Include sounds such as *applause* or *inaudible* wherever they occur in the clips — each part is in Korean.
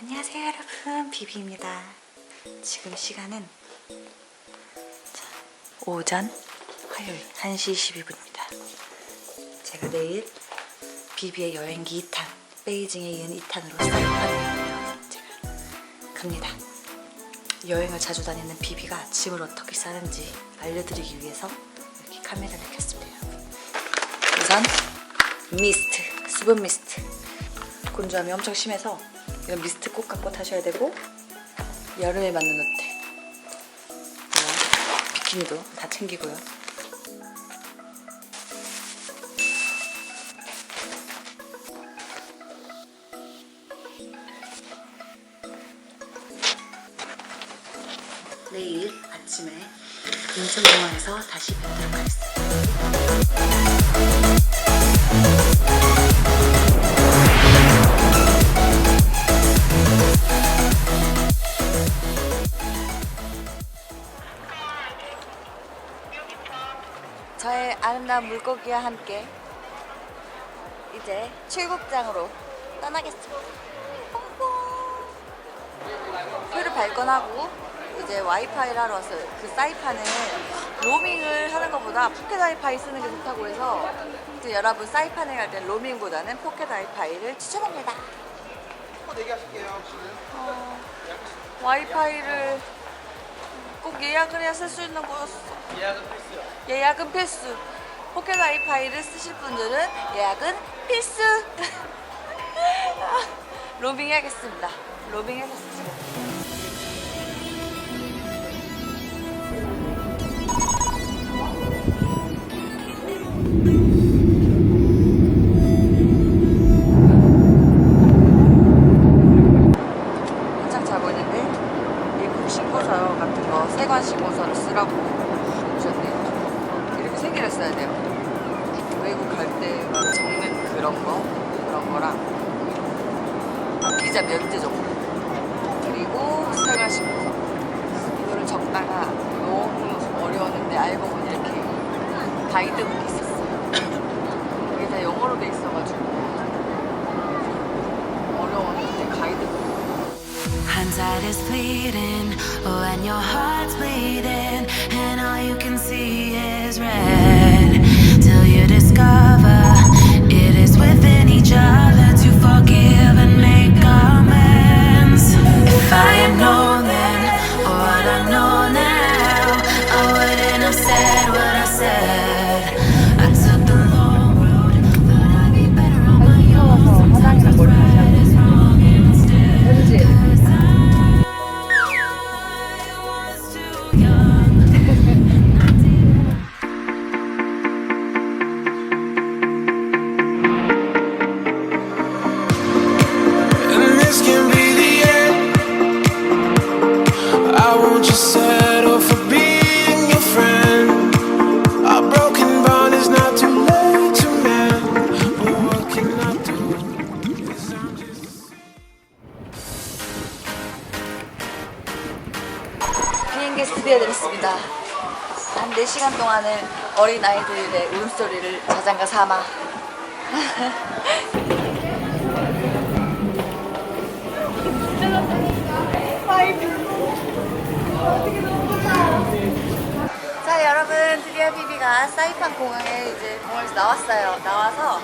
안녕하세요 여러분 비비입니다. 지금 시간은 자, 오전 화요일 1시 22분입니다. 제가 내일 비비의 여행기 2탄 베이징에 이은 2탄으로 사이판을 제가 갑니다. 여행을 자주 다니는 비비가 짐을 어떻게 싸는지 알려드리기 위해서 이렇게 카메라를 켰습니다. 우선 미스트, 수분 미스트. 건조함이 엄청 심해서 이런 미스트 꼭 갖고 타셔야 되고 여름에 맞는 옷들 비키니도 다 챙기고요. 내일 아침에 인천공항에서 다시 뵙도록 하겠습니다. 저의 아름다운 물고기와 함께 이제 출국장으로 떠나겠습니다. 표를 발권하고 이제 와이파이를 하러 왔어요. 그 사이판은 로밍을 하는 것보다 포켓 와이파이 쓰는 게 좋다고 해서 이제 여러분 사이판에 갈땐 로밍보다는 포켓 와이파이를 추천합니다. 어, 와이파이를 꼭 예약을 해야 쓸 수 있는 거였어. 예약은 필수. 포켓 와이파이를 쓰실 분들은 예약은 필수. *laughs* 로밍 해야겠습니다. 로밍 해야겠습 쓰라고 주셨네요. 이렇게 써야 돼요. 외국 갈 때 적는 그런 거 그런 거랑 비자 면제 정보 Hindsight is fleeting when your heart's bleeding and all you can see is red 4시간 동안은 어린 아이들의 울음소리를 자장가 삼아 자 여러분 드디어 비비가 사이판 공항에 이제 공항에서 나왔어요. 나와서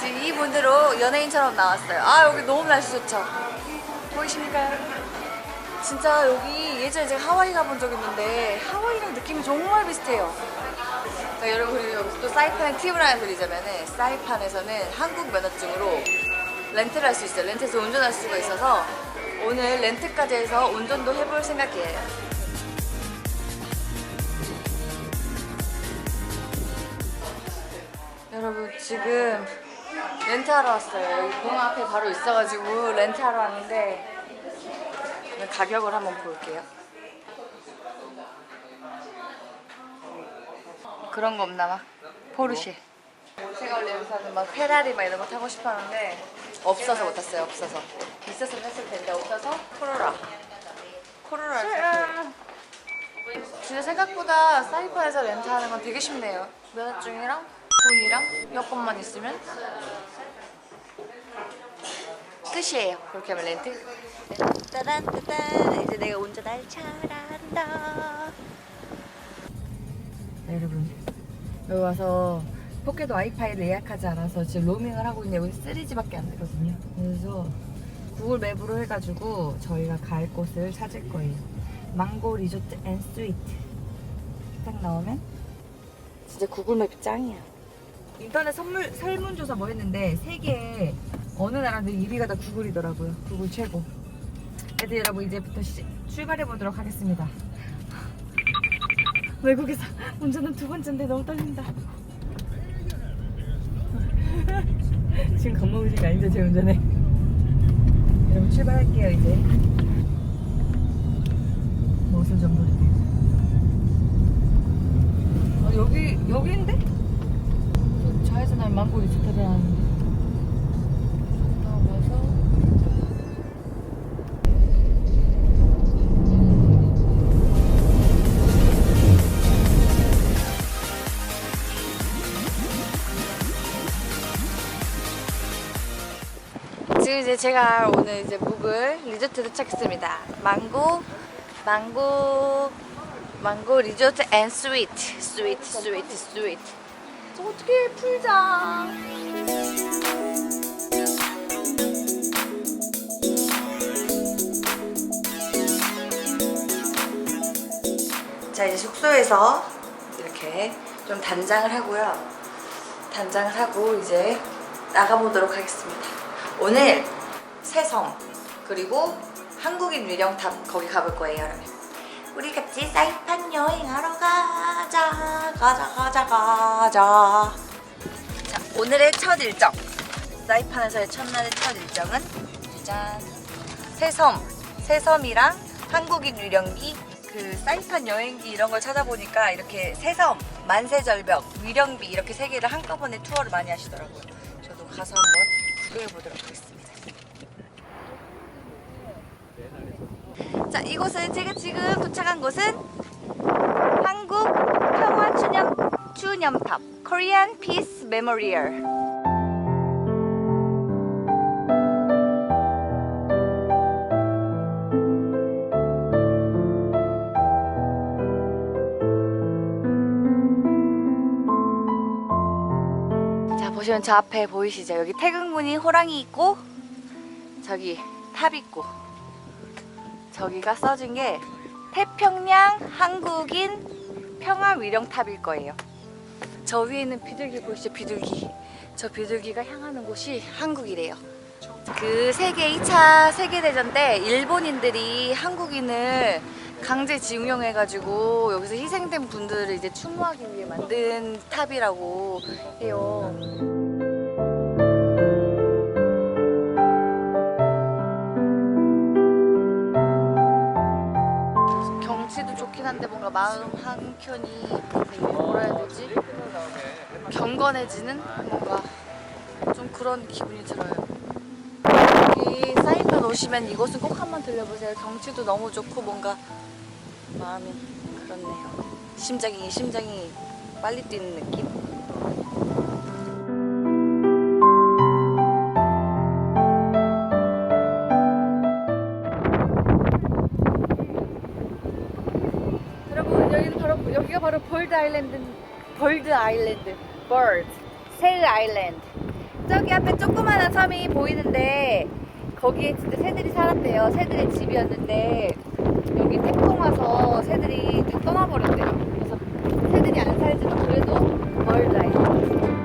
지금 이 문으로 연예인처럼 나왔어요. 아 여기 너무 날씨 좋죠? 보이십니까 여러분? 진짜 여기 예전에 제가 하와이 가본 적 있는데 하와이랑 느낌이 정말 비슷해요. 자, 여러분 여기서 또 사이판의 팁을 하나 드리자면은 사이판에서는 한국 면허증으로 렌트를 할 수 있어요. 렌트해서 운전할 수가 있어서 오늘 렌트까지 해서 운전도 해볼 생각이에요. 여러분 지금 렌트하러 왔어요. 여기 공항 앞에 바로 있어가지고 렌트하러 왔는데 가격을 한번 볼게요. 그런 거 없나 막 포르쉐 제가 원래 여기서는 막 페라리 막 이런 거 타고 싶었는데 없어서 못 탔어요. 없어서 있었으면 했을 텐데 없어서 코로라. 코로라를 탔어요. 진짜 생각보다 사이판에서 렌트하는 건 되게 쉽네요. 면허증이랑 돈이랑 여권만 있으면 끝이에요. 그렇게 하면 렌트. 따단따단 이제 내가 운전할 차란다. 네, 여러분 여기 와서 포켓 와이파이를 예약하지 않아서 지금 로밍을 하고 있는데 여기 3G밖에 안 되거든요. 그래서 구글 맵으로 해가지고 저희가 갈 곳을 찾을 거예요. 망고 리조트 앤 스위트 딱 나오면 진짜 구글 맵이 짱이야. 인터넷 선물 설문조사 뭐 했는데 세계 어느 나라도 1위가 다 구글이더라고요. 구글 최고. 애들 여러분 이제부터 시, 출발해 보도록 하겠습니다. 외국에서 운전은 두 번째인데 너무 떨린다. 지금 겁먹으신 거 아니죠 제 운전에? 여러분 출발할게요 이제. 무슨 정보를? 아 여기 여기인데? 저 좌회전하면 망고 리조트를 하는데. 제 제가 오늘 이제 묵을 리조트 도착했습니다. 망고, 망고, 망고 리조트 앤 스위트, 스위트, 스위트, 스위트. 저 어떻게 풀자? 자 이제 숙소에서 이렇게 좀 단장을 하고요. 단장을 하고 이제 나가보도록 하겠습니다. 오늘 새섬 그리고 한국인 위령탑 거기 가볼 거예요, 여러분. 우리 같이 사이판 여행하러 가자, 가자, 가자, 가자. 자, 오늘의 첫 일정. 사이판에서의 첫날의 첫 일정은 짠. 새섬, 새섬이랑 한국인 위령기 그 사이판 여행기 이런 걸 찾아보니까 이렇게 새섬, 만세절벽, 위령비 이렇게 세 개를 한꺼번에 투어를 많이 하시더라고요. 저도 가서 한번 구경해 보도록 하겠습니다. 이곳은 제가 지금 도착한 곳은 한국 평화 추념 추념탑 Korean Peace Memorial. 자 보시면 저 앞에 보이시죠? 여기 태극무늬 호랑이 있고 저기 탑 있고 저기가 써진 게 태평양 한국인 평화 위령탑일 거예요. 저 위에 있는 비둘기 보이시죠? 비둘기. 저 비둘기가 향하는 곳이 한국이래요. 그 세계 2차 세계대전 때 일본인들이 한국인을 강제 징용해가지고 여기서 희생된 분들을 이제 추모하기 위해 만든 탑이라고 해요. 뭔가 마음 한 켠이 되게 뭐라 해야 되지? 경건해지는 뭔가 좀 그런 기분이 들어요. 여기 사이판 오시면 이곳은 꼭 한번 들려보세요. 경치도 너무 좋고 뭔가 마음이 그렇네요. 심장이 심장이 빨리 뛰는 느낌. 여기는 바로 여기가 바로 벌드 아일랜드 벌드 아일랜드 벌드 새 아일랜드 저기 앞에 조그마한 섬이 보이는데 거기에 진짜 새들이 살았대요. 새들의 집이었는데 여기 태풍 와서 새들이 다 떠나버렸대요. 그래서 새들이 안 살지만 그래도 벌드 아일랜드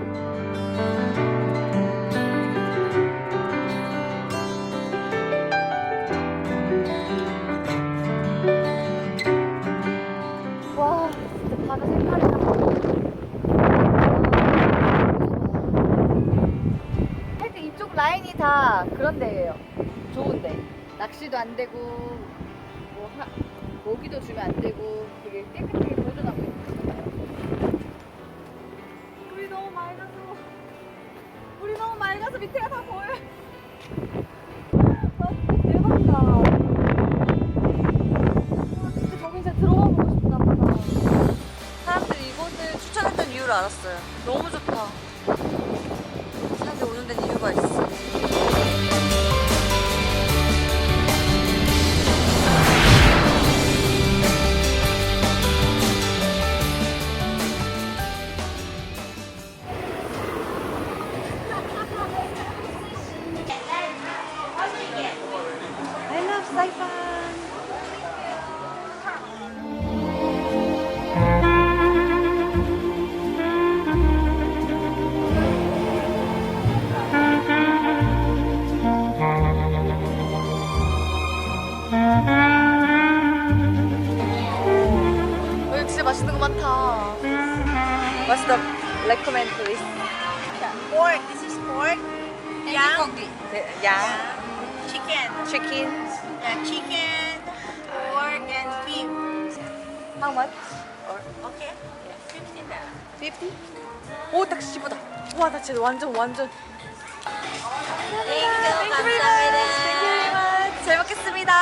그런 데예요 좋은데 낚시도 안 되고 뭐 하, 고기도 주면 안 되고 되게 깨끗하게 보존하고 있는 물이 너무 맑아서 밑에가 다 보여. 와, 진짜 대박이다. 와, 진짜 저기 진짜 들어가 보고 싶다, 보다. 사람들이 이곳을 추천했던 이유를 알았어요. 너무 Recommend please. Pork. This is pork. Yang. 네, 양, Chicken. chicken. Yeah, chicken, pork, and beef. How much? Or Okay. Fifteen dollars. 50? 오, 딱 15다. 와, 나 진짜 완전 완전. Thank you. 감사합니다. 잘 먹겠습니다.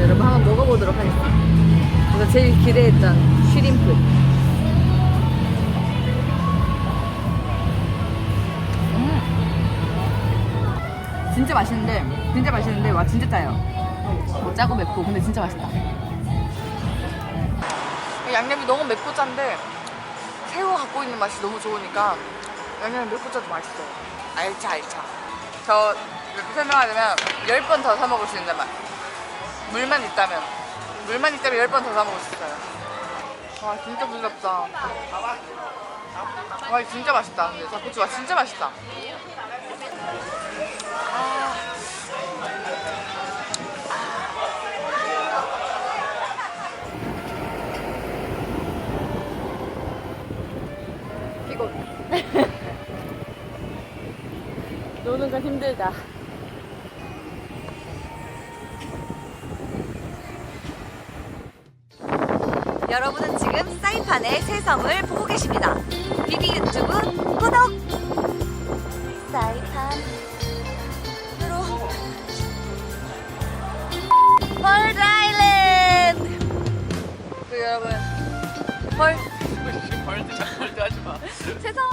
여러분 한번 먹어보도록 하겠습니다. 제가 제일 기대했던 슈림프. 진짜 맛있는데 진짜 맛있는데 와 진짜 짜요 뭐 짜고 맵고 근데 진짜 맛있다 양념이 너무 맵고 짠데 새우가 갖고 있는 맛이 너무 좋으니까 양념이 맵고 짜도 맛있어요. 알차 알차. 저 설명하자면 10번 더 사 먹을 수 있는 맛. 물만 있다면 물만 있다면 10번 더 사 먹을 수 있어요. 와 진짜 부드럽다. 와 진짜 맛있다. 근데 닭꼬치와 진짜 맛있다. 피곤. *laughs* 노는 건 힘들다. 여러분은 지금 사이판의 새섬을 보고 계십니다. 비비 유튜브 구독! 사이판 펄. 벌드, 벌드 하지 마. *laughs* 세상!